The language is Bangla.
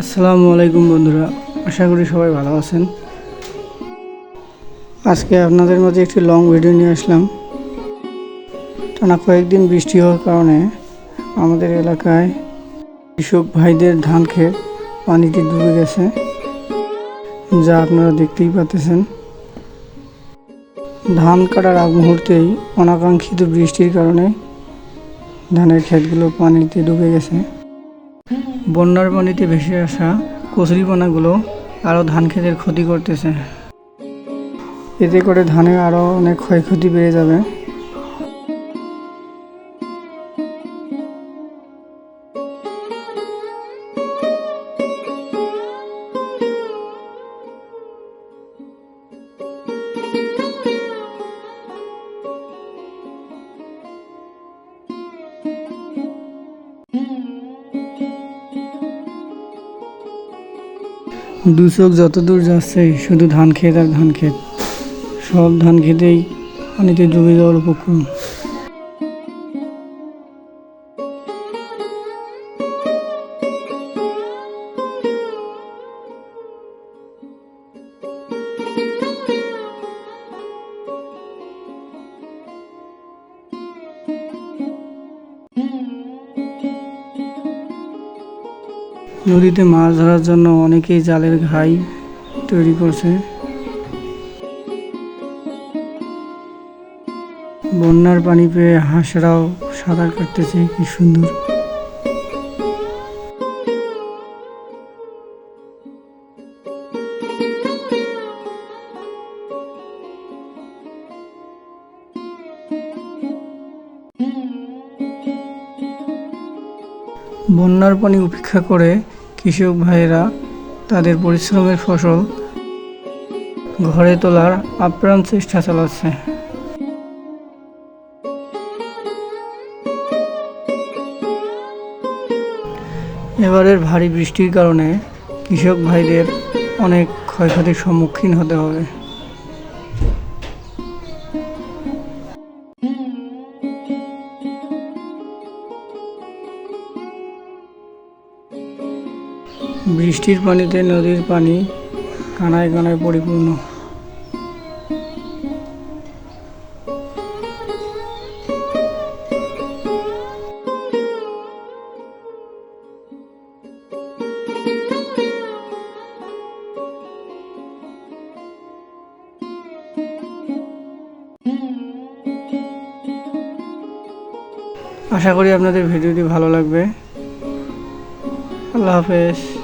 আসসালামু আলাইকুম বন্ধুরা, আশা করি সবাই ভালো আছেন। আজকে আপনাদের মাঝে একটি লং ভিডিও নিয়ে আসলাম। টানা কয়েকদিন বৃষ্টি হওয়ার কারণে আমাদের এলাকায় কৃষক ভাইদের ধান ক্ষেত পানিতে ডুবে গেছে, যা আপনারা দেখতেই পাচ্ছেন। ধান কাটার আগ মুহূর্তেই অনাকাঙ্ক্ষিত বৃষ্টির কারণে ধানের ক্ষেতগুলো পানিতে ডুবে গেছে। বন্যার পানিতে ভেসে আসা কচুরিপানাগুলো আরও ধান ক্ষেতের ক্ষতি করতেছে। এতে করে ধানে আরও অনেক ক্ষয়ক্ষতি বেড়ে যাবে। দু চোখ যত দূর যাচ্ছে, শুধু ধান ক্ষেত আর ধান ক্ষেত। সব ধান খেতেই পানিতে ডুবে যাওয়ার উপক্রম। নদীতে মাছ ধরার জন্য অনেকেই জালের ঘাই তৈরি করছে। বন্যার পানি পেয়ে হাঁসরাও সাঁতার কাটতেছে, কি সুন্দর। বন্যার পানি উপেক্ষা করে কৃষক ভাইয়েরা তাদের পরিশ্রমের ফসল ঘরে তোলার আপ্রাণ চেষ্টা চালাচ্ছে। এবারের ভারী বৃষ্টির কারণে কৃষক ভাইদের অনেক ক্ষয়ক্ষতির সম্মুখীন হতে হবে। বৃষ্টির পানিতে নদীর পানি কানায় কানায় পরিপূর্ণ। আশা করি আপনাদের ভিডিওটি ভালো লাগবে। আল্লাহ হাফেজ।